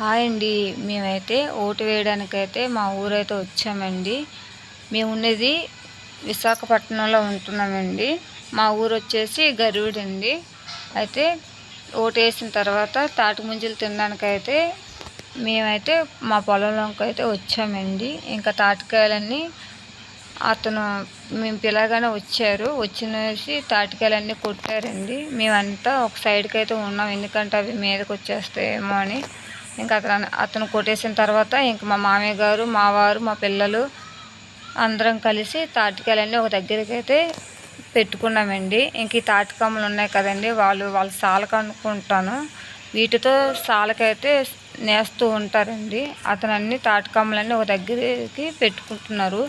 Hi అండి. మేమైతే vote వేయడానికైతే మా ఊరైతే వచ్చామండి. మేము ఉన్నది విశాఖపట్నంలో ఉంటున్నామండి. మా ఊరు వచ్చేసి గరుడండి. అయితే ఓటు వేసిన తర్వాత తాటి ముంజలు తినడానికైతే మేమైతే మా పొలంలోకి అయితే వచ్చామండి. ఇంకా తాటికాయలన్నీ అతను మేము పిలగానే వచ్చారు. వచ్చినేసి తాటికాయలన్నీ కొట్టారండి. మేమంతా ఒక సైడ్కి అయితే ఉన్నాం. ఎందుకంటే అవి మీదకి వచ్చేస్తాయేమో అని. ఇంకా అతను అతను కొట్టేసిన తర్వాత ఇంక మా మామయ్య గారు మా వారు మా పిల్లలు అందరం కలిసి తాటికాయలన్నీ ఒక దగ్గరికి అయితే పెట్టుకున్నామండి. ఇంక ఈ తాటికమ్మలు ఉన్నాయి కదండి వాళ్ళు వాళ్ళ సాలకు అనుకుంటాను వీటితో సాలకైతే నేస్తూ ఉంటారండి. అతను అన్ని తాటికమ్మలన్నీ ఒక దగ్గరికి పెట్టుకుంటున్నారు.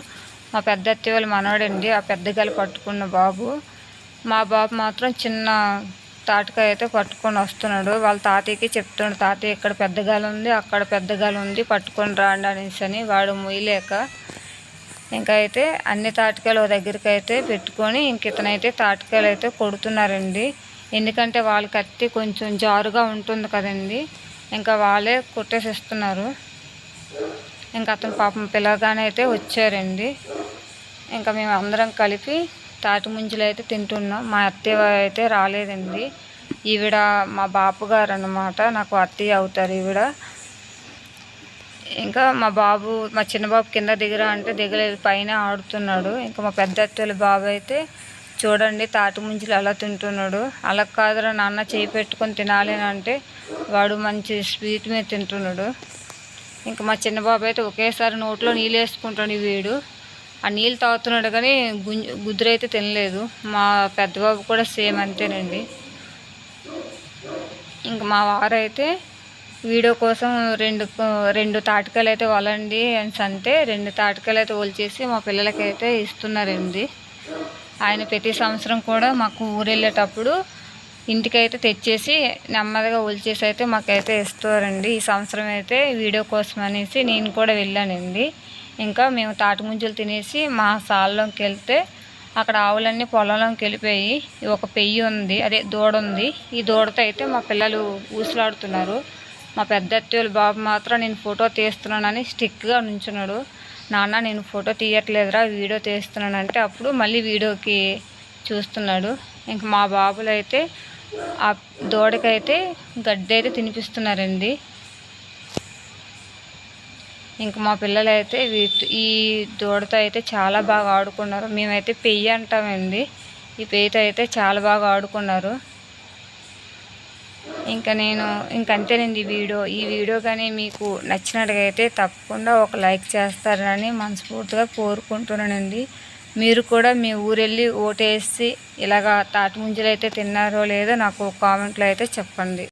మా పెద్ద అత్తయ్య వాళ్ళ మనవాడండి ఆ పెద్ద పట్టుకున్న బాబు. మా బాబు మాత్రం చిన్న తాటికాయ అయితే పట్టుకొని వస్తున్నాడు. వాళ్ళ తాతయ్యకి చెప్తున్నాడు తాతయ్య ఇక్కడ పెద్దగాలు ఉంది అక్కడ పెద్దగాలు ఉంది పట్టుకొని రాండి అనేసి అని వాడు మొయ్యలేక ఇంకా అయితే అన్ని తాటికాయలు దగ్గరికి అయితే పెట్టుకొని ఇంక ఇతనైతే తాటకాయలు అయితే కొడుతున్నారండి. ఎందుకంటే వాళ్ళ కత్తి కొంచెం జారుగా ఉంటుంది కదండి. ఇంకా వాళ్ళే కొట్టేసిస్తున్నారు. ఇంకా అతను పాపం పిల్లగానే అయితే వచ్చారండి. ఇంకా మేము అందరం కలిపి తాటి ముంజలు అయితే తింటున్నాం. మా అత్తయ్య అయితే రాలేదండి. ఈవిడ మా బాపు గారు అనమాట నాకు అత్తయ్య అవుతారు ఈవిడ. ఇంకా మా బాబు మా చిన్న బాబు కింద దిగరా అంటే దిగలేదు పైన ఆడుతున్నాడు. ఇంకా మా పెద్ద అత్తయ్య బాబు అయితే చూడండి తాటి ముంజలు అలా తింటున్నాడు. అలా కాదురా నాన్న చేయి పెట్టుకొని తినాలి అంటే వాడు మంచి స్వీట్ మీద తింటున్నాడు. ఇంకా మా చిన్న బాబు అయితే ఒకేసారి నోట్లో నీళ్ళు వేసుకుంటాడు వీడు. ఆ నీళ్ళు తాగుతున్నాడు కానీ గుంజ గుద్దురైతే తినలేదు. మా పెద్దబాబు కూడా సేమ్ అంతేనండి. ఇంకా మా వారైతే వీడియో కోసం రెండు రెండు తాటికాయలు అయితే వలండి అని అంటే రెండు తాటికాయలు అయితే వలిచేసి మా పిల్లలకైతే ఇస్తున్నారండి. ఆయన ప్రతి సంవత్సరం కూడా మాకు ఊరు వెళ్ళేటప్పుడు ఇంటికైతే తెచ్చేసి నెమ్మదిగా ఒలిచేసి అయితే మాకైతే ఇస్తారండి. ఈ సంవత్సరం అయితే వీడియో కోసం అనేసి నేను కూడా వెళ్ళానండి. ఇంకా మేము తాటిముంజలు తినేసి మా సాల్లోకి వెళ్తే అక్కడ ఆవులన్నీ పొలంలోకి వెళ్ళిపోయి ఒక పెయ్యి ఉంది అదే దూడ ఉంది. ఈ దూడతో అయితే మా పిల్లలు ఊసులాడుతున్నారు. మా పెద్ద అత్తయ్యల బాబు మాత్రం నేను ఫోటో తీస్తున్నానని స్టిక్గా నుంచున్నాడు. నాన్న నేను ఫోటో తీయట్లేదురా వీడియో తీస్తున్నానంటే అప్పుడు మళ్ళీ వీడియోకి చూస్తున్నాడు. ఇంక మా బాబులు అయితే ఆ దూడకైతే గడ్డి అయితే తినిపిస్తున్నారండి. ఇంక మా పిల్లలైతే వీటి ఈ దూడతో అయితే చాలా బాగా ఆడుకున్నారు. మేమైతే పెయ్యి అంటామండి. ఈ పెయ్యితో అయితే చాలా బాగా ఆడుకున్నారు. ఇంకా నేను ఇంకంతేనండి ఈ వీడియో. ఈ వీడియో కానీ మీకు నచ్చినట్టుగా అయితే తప్పకుండా ఒక లైక్ చేస్తారని మనస్ఫూర్తిగా కోరుకుంటున్నానండి. మీరు కూడా మీ ఊరెళ్ళి ఓటేసి ఇలాగా తాటి ముంజలు అయితే తిన్నారో లేదో నాకు కామెంట్లో అయితే చెప్పండి.